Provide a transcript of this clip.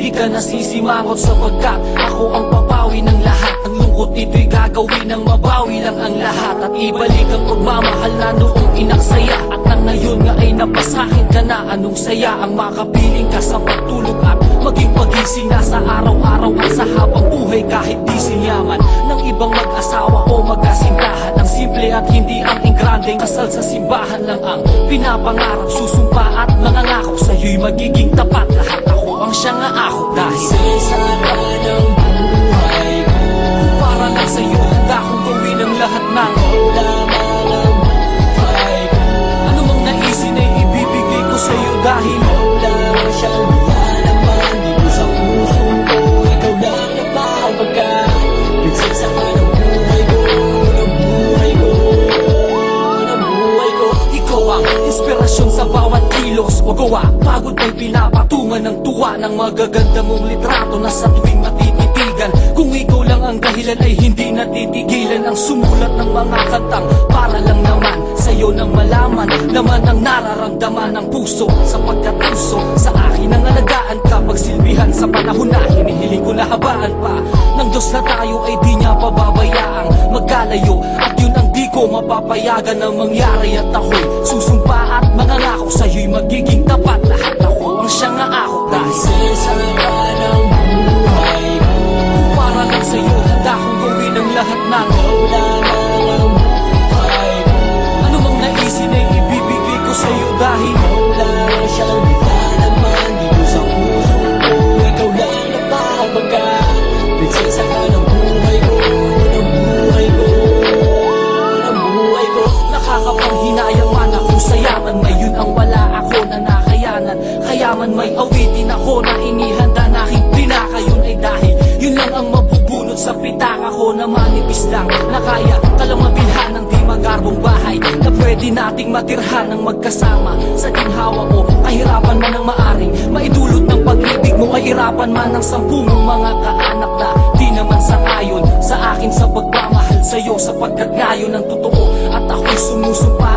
Di ka nasisimangot sapagkat ako ang papawi ng lahat. Ang lungkot ito'y gagawin ng mabawi lang ang lahat. At ibalik ang pagmamahal na noong inaksaya. At nang ngayon nga ay napasakin ka na Anong saya ang makapiling ka sa pagtulog At maging pagising na sa araw-araw At sa habang buhay kahit di sinyaman Ng ibang mag-asawa o magkasintahan simple at hindi ang ingrandeng kasal sa simbahan lang ang Pinapangarap, susumpa at nangangako Sa'yo'y magiging tapat. Lahat Ako ang siya nga ako dahil Prinsesa ka ng buhay ko. Para lang sa'yo handa kong gawin ang lahat ng Lamang ang buhay ko. Ano mang naisin ay ibibigay ko sa'yo dahil bawat kilos o gawa. Pagod may pinapatungan ng tuwa Ng magaganda mong litrato na sa tuwing matititigan. Kung ikaw lang ang dahilan ay hindi natitigilan Ang sumulat ng mga kantang para lang naman Sa'yo nang malaman naman ang nararamdaman ng puso Sapagkat puso sa akin ang alagaan ka Pagsilbihan sa panahon na hinihiling ko na habaan pa. Ng Diyos na tayo ay di niya pababayaang magkalayo At yun ang di ko mapapayagan na mangyari At ako'y sa'yo'y magiging awitin ako na inihanda na aking pinaka Yun ay dahil yun lang ang mabubunot sa pitaka ko Na manipis lang na kaya Talang mabilhan ng di magarbong bahay Na pwede nating matirhan ng magkasama. Sa ginhawa ko kahirapan man ang maaring Maidulot ng pag-ibig mo Kahirapan man ang sampu mong mga kaanak na Di naman sangayon sa akin sa pagmamahal sa'yo Sapagkat ngayon ang totoo At ako'y sumusumpa